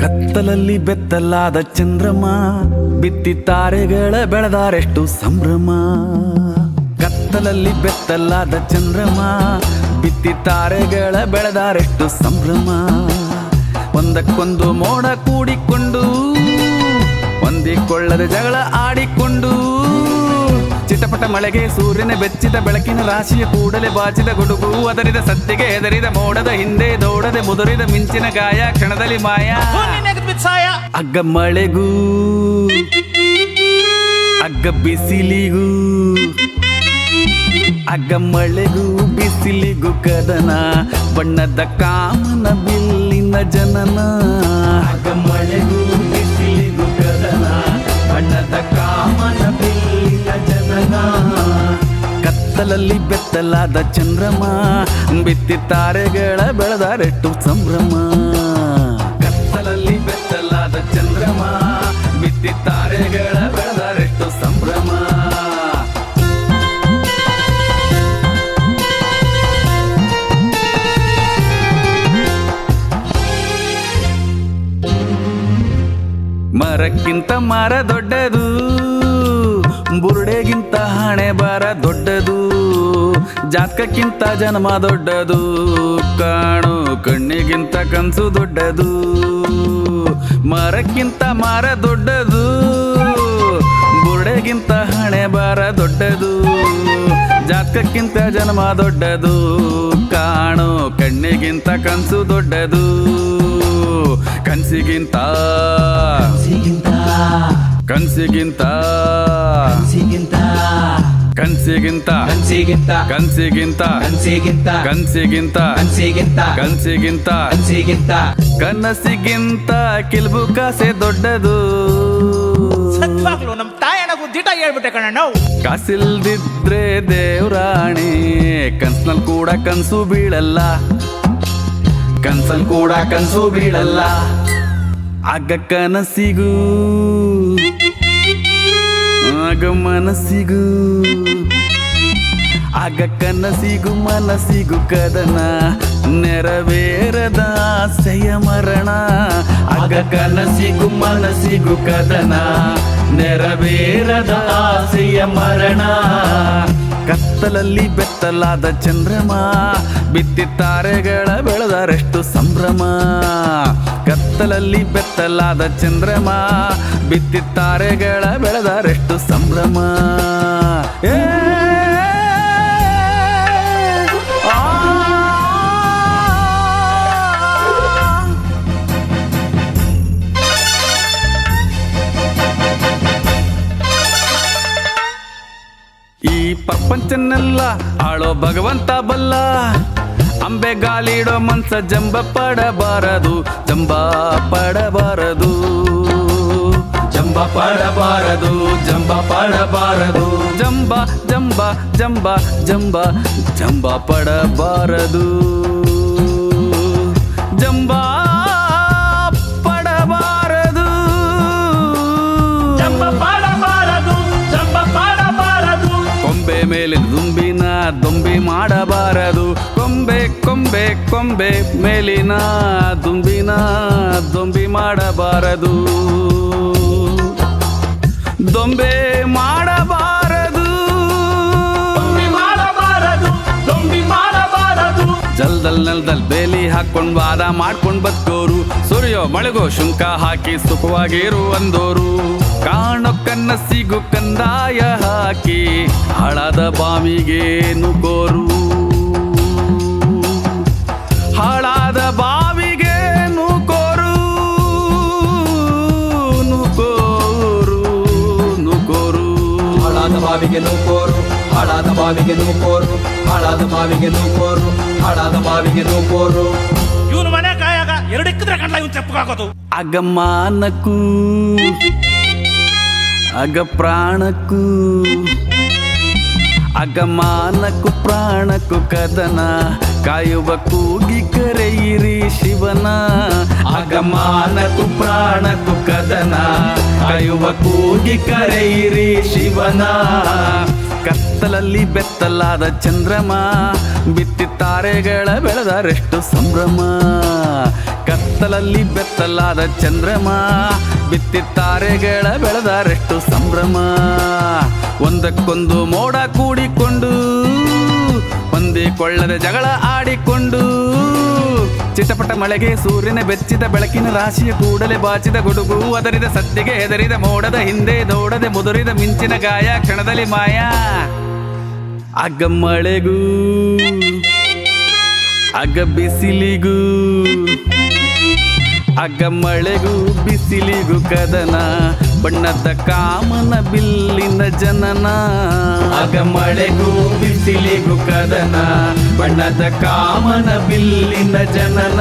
ಕತ್ತಲಲ್ಲಿ ಬೆತ್ತಲಾದ ಚಂದ್ರಮ, ಬಿತ್ತಿ ತಾರೆಗಳ ಬೆಳೆದಾರೆಷ್ಟು ಸಂಭ್ರಮ. ಕತ್ತಲಲ್ಲಿ ಬೆತ್ತಲಾದ ಚಂದ್ರಮ, ಬಿತ್ತಿ ತಾರೆಗಳ ಬೆಳೆದಾರೆಷ್ಟು ಸಂಭ್ರಮ. ಒಂದಕ್ಕೊಂದು ಮೋಡ ಕೂಡಿಕೊಂಡು ಹೊಂದಿಕೊಳ್ಳದೆ ಜಗಳ ಆಡಿಕೊಂಡು ಮಳೆಗೆ ಸೂರ್ಯನ ಬೆಚ್ಚಿದ ಬೆಳಕಿನ ರಾಶಿಯ ಕೂಡಲೇ ಬಾಚಿದ ಗುಡುಗು ಅದರಿದ ಸತ್ತಿಗೆ ಹೆದರಿದ ಮೋಡದ ಹಿಂದೆ ದೌಡದೆ ಮುದುರಿದ ಮಿಂಚಿನ ಗಾಯ ಕ್ಷಣದಲ್ಲಿ ಮಾಯ. ಅಗ್ಗ ಮಳೆಗೂ, ಅಗ್ಗ ಬಿಸಿಲಿಗೂ, ಅಗ್ಗ ಮಳೆಗೂ ಬಿಸಿಲಿಗೂ ಕದನ, ಬಣ್ಣದ ಕಾಮನ ಬಿಲ್ಲಿನ ಜನನ. ಅಗ್ಗ ಮಳೆಗೂ ಕತ್ತಲಲ್ಲಿ ಬೆತ್ತಲಾದ ಚಂದ್ರಮ, ಬಿತ್ತಿ ತಾರೆಗಳ ಬೆಳೆದಾರೆಟ್ಟು ಸಂಭ್ರಮ. ಕತ್ತಲಲ್ಲಿ ಬೆತ್ತಲಾದ ಚಂದ್ರಮ, ಬಿತ್ತಿ ತಾರೆಗಳ ಬೆಳೆದಾರೆಟ್ಟು ಸಂಭ್ರಮ. ಮರಕ್ಕಿಂತ ಮರ ದೊಡ್ಡದು ಬುರುಡೆಗಿಂತ ಹಣೆ ಬರ ದೊಡ್ಡದು, ಜಾತಕಕ್ಕಿಂತ ಜನ್ಮ ದೊಡ್ಡದು, ಕಾಣು ಕಣ್ಣಿಗಿಂತ ಕನಸು ದೊಡ್ಡದು, ಮರಕ್ಕಿಂತ ಮರ ದೊಡ್ಡದು, ಬುರುಡೆಗಿಂತ ಹಣೆ ಬರ ದೊಡ್ಡದು, ಜಾತಕಕ್ಕಿಂತ ಜನ್ಮ ದೊಡ್ಡದು, ಕಾಣು ಕಣ್ಣಿಗಿಂತ ಕನಸು ದೊಡ್ಡದು, ಕನಸಿಗಿಂತ ಸಿಗಿಂತ ಕನ್ಸಿಗಿಂತ. ಸಿಗಿಂತ ಕನ್ಸಿಗಿಂತ. ಕನ್ಸಿಗಿಂತ. ಕನ್ಸಿಗಿಂತ. ಕನ್ಸಿಗಿಂತ. ಕನ್ಸಿಗಿಂತ. ಕನ್ಸಿಗಿಂತ. ಕನ್ಸಿಗಿಂತ. ಕನ್ಸಿಗಿಂತ. ಕನಸಿಗಿಂತ ಕಿಲ್ಬು ಕಾಸೆ ದೊಡ್ಡದು. ಸತ್ವಾಗ್ಲು ನಮ್ ತಾಯಣಗೂ ದಿಟ ಹೇಳ್ಬಿಟ್ಟೆ ಕಣ ನಾವು. ಕಾಸಿಲ್ದಿದ್ರೆ ದೇವ್ರಾಣಿ ಕನ್ಸ್ನಲ್ಲಿ ಕೂಡ ಕನ್ಸು ಬೀಳಲ್ಲ. ಕನ್ಸಲ್ ಕೂಡ ಕನ್ಸು ಬೀಳಲ್ಲ. ಆಗ ಕನಸಿಗೂ ಆಗ ಮನಸ್ಸಿಗೂ, ಆಗ ಕನಸಿಗೂ, ಮನಸ್ಸಿಗೂ ಕದನ. ನೆರವೇರದ ಆಸೆಯ ಮರಣ. ಆಗ ಕನಸಿಗೂ, ಮನಸ್ಸಿಗೂ ಕದನ. ನೆರವೇರದ ಆಸೆಯ ಮರಣ. ಕತ್ತಲಲ್ಲಿ ಬೆತ್ತಲಾದ ಚಂದ್ರಮ ಬಿತ್ತಿ ತಾರೆಗಳ ಬೆಳೆದರೆಷ್ಟು ಸಂಭ್ರಮ. ಕತ್ತಲಲ್ಲಿ ಬೆತ್ತಲಾದ ಚಂದ್ರಮ ಬಿತ್ತಿತ್ತಾರೆಗಳ ಬೆಳೆದರೆಷ್ಟು ಸಂಭ್ರಮ ಏ ಈ ಪ್ರಪಂಚನೆಲ್ಲ ಆಳೋ ಭಗವಂತ ಬಲ್ಲ ಅಂಬೆ ಗಾಲಿಡೋ ಮನ್ಸ ಜಂಬ ಪಡಬಾರದು ಜಂಬ ಪಡಬಾರದು. ಜಂಬ ಪಡಬಾರದು ಜಂಬ ಪಡಬಾರದು. ಜಂಬ ಜಂಬ ಜಂಬ ಜಂಬ ಜಂಬ ಪಡಬಾರದು. ಜಂಬ ಪಡಬಾರದು. ಜಂಬ ಪಡಬಾರದು ಜಂಬ ಪಡಬಾರದು. ಕೊಂಬೆ ದೊಂಬಿ ಮಾಡಬಾರದು. ಕೊಂಬೆ ಕೊಂಬೆ ಕೊಂಬೆ ಮೇಲಿನ ದುಂಬಿನ ದುಂಬಿ ಮಾಡಬಾರದು. ಜಲ್ದಲ್ ನೆಲ್ದಲ್ ಬೇಲಿ ಹಾಕೊಂಡ್ ವಾದ ಮಾಡ್ಕೊಂಡ್ ಬದುಕೋರು. ಸುರಿಯೋ ಮಳೆಗೋ ಶುಂಕ ಹಾಕಿ ಸುಖವಾಗಿರು ಅಂದೋರು. ಕಾಣೋ ಕನ್ನಸಿಗು ಕಂದಾಯ ಹಾಕಿ ಹಳದ ಬಾವಿಗೆ ನುಗ್ಗೋರು ಹಾಳಾದ ಬಾವಿಗೆ ನೂಕೋರು ನೂಕೋರು ನೂಕೋರು ಹಾಳಾದ ಬಾವಿಗೆ ನೂಕೋರು ಹಾಳಾದ ಬಾವಿಗೆ ನೂಕೋರು ಹಾಳಾದ ಬಾವಿಗೆ ನೂಕೋರು ಹಾಳಾದ ಬಾವಿಗೆ ನೂಕೋರು. ಇವನು ಮನೆ ಕಾಯಾಗ ಎರಡು ಇಕ್ಕಿದ್ರೆ ಕಂಡ್ಲ ಇವ್ನು ಚೆಪ್ಪಗಾಕೋದು ಅಗಮಾನಕ್ಕೂ ಅಗ ಪ್ರಾಣಕ್ಕೂ ಅಗಮಾನಕ್ಕೂ ಪ್ರಾಣಕ್ಕೂ ಕದನ. ಕಾಯುವ ಕೂಗಿ ಕರೆಯಿರಿ ಶಿವನ. ಅಗಮಾನಕ್ಕೂ ಪ್ರಾಣಕ್ಕೂ ಕದನ. ಕಾಯುವ ಕೂಗಿ ಕರೆಯಿರಿ ಶಿವನ. ಕತ್ತಲಲ್ಲಿ ಬೆತ್ತಲಾದ ಚಂದ್ರಮ ಬಿತ್ತಿ ತಾರೆಗಳ ಬೆಳೆದರೆಷ್ಟು ಸಂಭ್ರಮ. ಕತ್ತಲಲ್ಲಿ ಬೆತ್ತಲಾದ ಚಂದ್ರಮ ಬಿತ್ತಿ ತಾರೆಗಳ ಬೆಳೆದರೆಷ್ಟು ಸಂಭ್ರಮ. ಒಂದಕ್ಕೊಂದು ಮೋಡ ಕೂಡಿಕೊಂಡು ಹೊಂದಿಕೊಳ್ಳದೆ ಜಗಳ ಆಡಿಕೊಂಡು ಚಿಟಪಟ ಮಳೆಗೆ ಸೂರ್ಯನ ಬೆಚ್ಚಿದ ಬೆಳಕಿನ ರಾಶಿಯ ಕೂಡಲೇ ಬಾಚಿದ ಗುಡುಗು ಅದರಿದ ಸದ್ದಿಗೆ ಹೆದರಿದ ಮೋಡದ ಹಿಂದೆ ದೌಡದೆ ಮುದುರಿದ ಮಿಂಚಿನ ಗಾಯ ಕ್ಷಣದಲ್ಲಿ ಮಾಯ. ಅಗ್ಗ ಮಳೆಗೂ, ಅಗ್ಗ ಬಿಸಿಲಿಗೂ, ಅಗ್ಗ ಮಳೆಗೂ ಬಿಸಿಲಿಗೂ ಕದನ. ಬಣ್ಣದ ಕಾಮನ ಬಿಲ್ಲಿನ ಜನನ. ಅಗ ಮಳೆಗೂ ಬಿಸಿಲಿಗೂ ಕದನ. ಬಣ್ಣದ ಕಾಮನ ಬಿಲ್ಲಿನ ಜನನ.